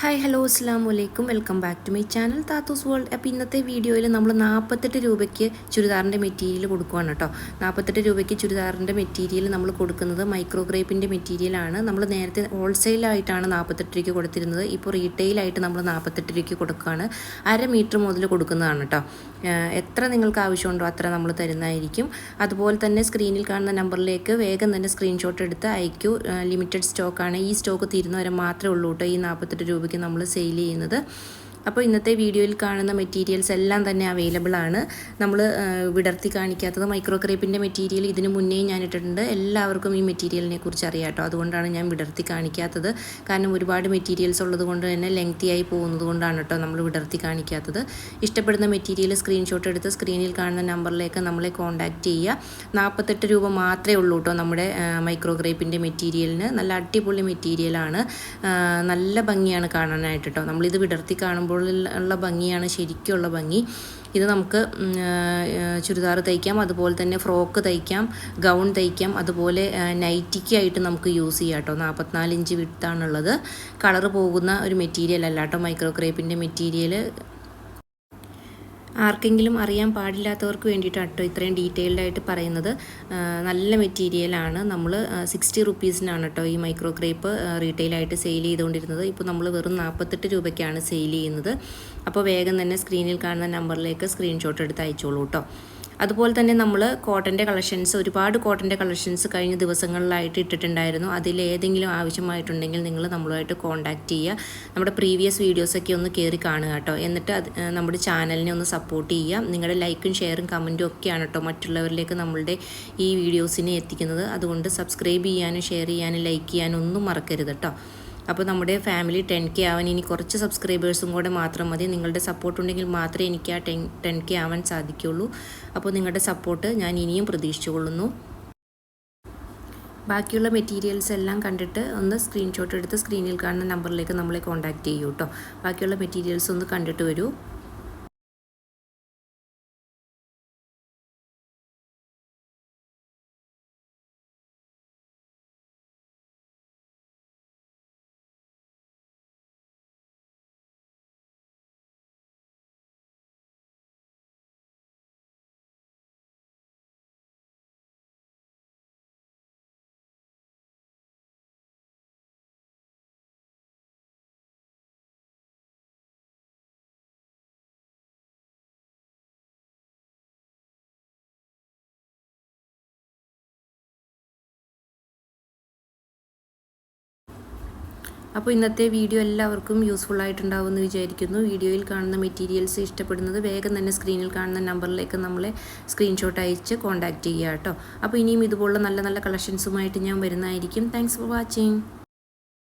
Hi hello അസ്സാം വലൈക്കും welcome back to my channel Thathus world അപ്പോൾ ഇന്നത്തെ വീഡിയോയിൽ നമ്മൾ നാൽപ്പത്തെട്ട് രൂപയ്ക്ക് ചുരിദാറിന്റെ മെറ്റീരിയൽ കൊടുക്കുകയാണ് കേട്ടോ നാൽപ്പത്തെട്ട് രൂപയ്ക്ക് ചുരിദാറിന്റെ മെറ്റീരിയൽ നമ്മൾ കൊടുക്കുന്നത് മൈക്രോ ഗ്രേപ്പിന്റെ മെറ്റീരിയലാണ്. നമ്മൾ നേരത്തെ ഹോൾസെയിലായിട്ടാണ് നാൽപ്പത്തെട്ട് രൂപയ്ക്ക് കൊടുത്തിരുന്നത്. ഇപ്പോൾ റീറ്റെയിലായിട്ട് നമ്മൾ നാൽപ്പത്തെട്ട് രൂപയ്ക്ക് കൊടുക്കുകയാണ് അര മീറ്റർ മുതൽ കൊടുക്കുന്നതാണ് കേട്ടോ എത്ര നിങ്ങൾക്ക് ആവശ്യമുണ്ടോ അത്ര നമ്മൾ തരുന്നതായിരിക്കും. അതുപോലെ തന്നെ സ്ക്രീനിൽ കാണുന്ന നമ്പറിലേക്ക് വേഗം തന്നെ സ്ക്രീൻഷോട്ട് എടുത്ത് അയക്കൂ. ലിമിറ്റഡ് സ്റ്റോക്കാണ് ഈ സ്റ്റോക്ക് തീരുന്നവരെ മാത്രമേ ഉള്ളൂ കേട്ടോ ഈ നാൽപ്പത്തെട്ട് നമ്മൾ സെയിൽ ചെയ്യുന്നത്. അപ്പോൾ ഇന്നത്തെ വീഡിയോയിൽ കാണുന്ന മെറ്റീരിയൽസ് എല്ലാം തന്നെ അവൈലബിൾ ആണ്. നമ്മൾ വിടർത്തി കാണിക്കാത്തത് മൈക്രോ ക്രേപ്പിന്റെ മെറ്റീരിയൽ ഇതിന് മുന്നേ ഞാൻ ഇട്ടിട്ടുണ്ട്. എല്ലാവർക്കും ഈ മെറ്റീരിയലിനെ കുറിച്ച് അറിയാം കേട്ടോ. അതുകൊണ്ടാണ് ഞാൻ വിടർത്തി കാണിക്കാത്തത്. കാരണം ഒരുപാട് മെറ്റീരിയൽസ് ഉള്ളത് കൊണ്ട് തന്നെ ലെങ്തി ആയി പോകുന്നത് കൊണ്ടാണ് കേട്ടോ നമ്മൾ വിടർത്തി കാണിക്കാത്തത്. ഇഷ്ടപ്പെടുന്ന മെറ്റീരിയൽ സ്ക്രീൻഷോട്ട് എടുത്ത് സ്ക്രീനിൽ കാണുന്ന നമ്പറിലേക്ക് നമ്മളെ കോൺടാക്റ്റ് ചെയ്യുക. നാൽപ്പത്തെട്ട് രൂപ മാത്രമേ ഉള്ളൂ കേട്ടോ നമ്മുടെ മൈക്രോ ക്രേപ്പിന്റെ മെറ്റീരിയലിന്. നല്ല അടിപൊളി മെറ്റീരിയലാണ്. നല്ല ഭംഗിയാണ് കാണാനായിട്ട് കേട്ടോ. നമ്മളിത് വിടർത്തി കാണുമ്പോൾ ഉള്ള ഭംഗിയാണ് ശരിക്കുള്ള ഭംഗി. ഇത് നമുക്ക് ചുരിദാർ തയ്ക്കാം അതുപോലെ തന്നെ ഫ്രോക്ക് തയ്ക്കാം ഗൗൺ തയ്ക്കാം അതുപോലെ നൈറ്റിക്കായിട്ട് നമുക്ക് യൂസ് ചെയ്യാം കേട്ടോ. നാൽപ്പത്തിനാല് ഇഞ്ച് വിട്ടാണുള്ളത്. കളറ് പോകുന്ന ഒരു മെറ്റീരിയൽ അല്ല കേട്ടോ മൈക്രോ ക്രേപ്പിന്റെ മെറ്റീരിയൽ ആർക്കെങ്കിലും അറിയാൻ പാടില്ലാത്തവർക്ക് വേണ്ടിയിട്ടാണ് കേട്ടോ ഇത്രയും ഡീറ്റെയിൽഡ് ആയിട്ട് പറയുന്നത്. നല്ല മെറ്റീരിയലാണ് നമ്മൾ സിക്സ്റ്റി റുപ്പീസിനാണ് കേട്ടോ ഈ മൈക്രോ ക്രേപ്പ് റീറ്റെയിലായിട്ട് സെയിൽ ചെയ്തുകൊണ്ടിരുന്നത്. ഇപ്പോൾ നമ്മൾ വെറും നാൽപ്പത്തെട്ട് രൂപയ്ക്കാണ് സെയിൽ ചെയ്യുന്നത്. അപ്പോൾ വേഗം തന്നെ സ്ക്രീനിൽ കാണുന്ന നമ്പറിലേക്ക് സ്ക്രീൻഷോട്ട് എടുത്ത് അയച്ചോളൂ കേട്ടോ. അതുപോലെ തന്നെ നമ്മൾ കോട്ടന്റെ കളക്ഷൻസ് ഒരുപാട് കോട്ടന്റെ കളക്ഷൻസ് കഴിഞ്ഞ ദിവസങ്ങളിലായിട്ട് ഇട്ടിട്ടുണ്ടായിരുന്നു. അതിൽ ഏതെങ്കിലും ആവശ്യമായിട്ടുണ്ടെങ്കിൽ നിങ്ങൾ നമ്മളുമായിട്ട് കോൺടാക്റ്റ് ചെയ്യുക. നമ്മുടെ പ്രീവിയസ് വീഡിയോസൊക്കെ ഒന്ന് കയറി കാണുക കേട്ടോ. എന്നിട്ട് നമ്മുടെ ചാനലിനെ ഒന്ന് സപ്പോർട്ട് ചെയ്യുക. നിങ്ങളുടെ ലൈക്കും ഷെയറും കമന്റും ഒക്കെയാണ് കേട്ടോ മറ്റുള്ളവരിലേക്ക് നമ്മളുടെ ഈ വീഡിയോസിനെ എത്തിക്കുന്നത്. അതുകൊണ്ട് സബ്സ്ക്രൈബ് ചെയ്യാനും ഷെയർ ചെയ്യാനും ലൈക്ക് ചെയ്യാനും ഒന്നും മറക്കരുത് കേട്ടോ. അപ്പോൾ നമ്മുടെ ഫാമിലി ടെൻ കെ ആവാൻ ഇനി കുറച്ച് സബ്സ്ക്രൈബേഴ്സും കൂടെ മാത്രം മതി. നിങ്ങളുടെ സപ്പോർട്ട് ഉണ്ടെങ്കിൽ മാത്രമേ എനിക്ക് ആ ടെൻ ടെൻ കെ ആവാൻ സാധിക്കുള്ളൂ. അപ്പോൾ നിങ്ങളുടെ സപ്പോർട്ട് ഞാൻ ഇനിയും പ്രതീക്ഷിച്ചുകൊള്ളുന്നു. ബാക്കിയുള്ള മെറ്റീരിയൽസ് എല്ലാം കണ്ടിട്ട് ഒന്ന് സ്ക്രീൻഷോട്ട് എടുത്ത് സ്ക്രീനിൽ കാണുന്ന നമ്പറിലേക്ക് നമ്മളെ കോൺടാക്റ്റ് ചെയ്യൂ കേട്ടോ ബാക്കിയുള്ള മെറ്റീരിയൽസ് ഒന്ന് കണ്ടിട്ട് വരൂ. അപ്പോൾ ഇന്നത്തെ വീഡിയോ എല്ലാവർക്കും യൂസ്ഫുൾ ആയിട്ടുണ്ടാവുമെന്ന് വിചാരിക്കുന്നു. വീഡിയോയിൽ കാണുന്ന മെറ്റീരിയൽസ് ഇഷ്ടപ്പെടുന്നത് വേഗം തന്നെ സ്ക്രീനിൽ കാണുന്ന നമ്പറിലേക്ക് നമ്മളെ സ്ക്രീൻഷോട്ട് അയച്ച് കോൺടാക്റ്റ് ചെയ്യുക കേട്ടോ. അപ്പോൾ ഇനിയും ഇതുപോലുള്ള നല്ല നല്ല കളക്ഷൻസുമായിട്ട് ഞാൻ വരുന്നതായിരിക്കും. Thanks for watching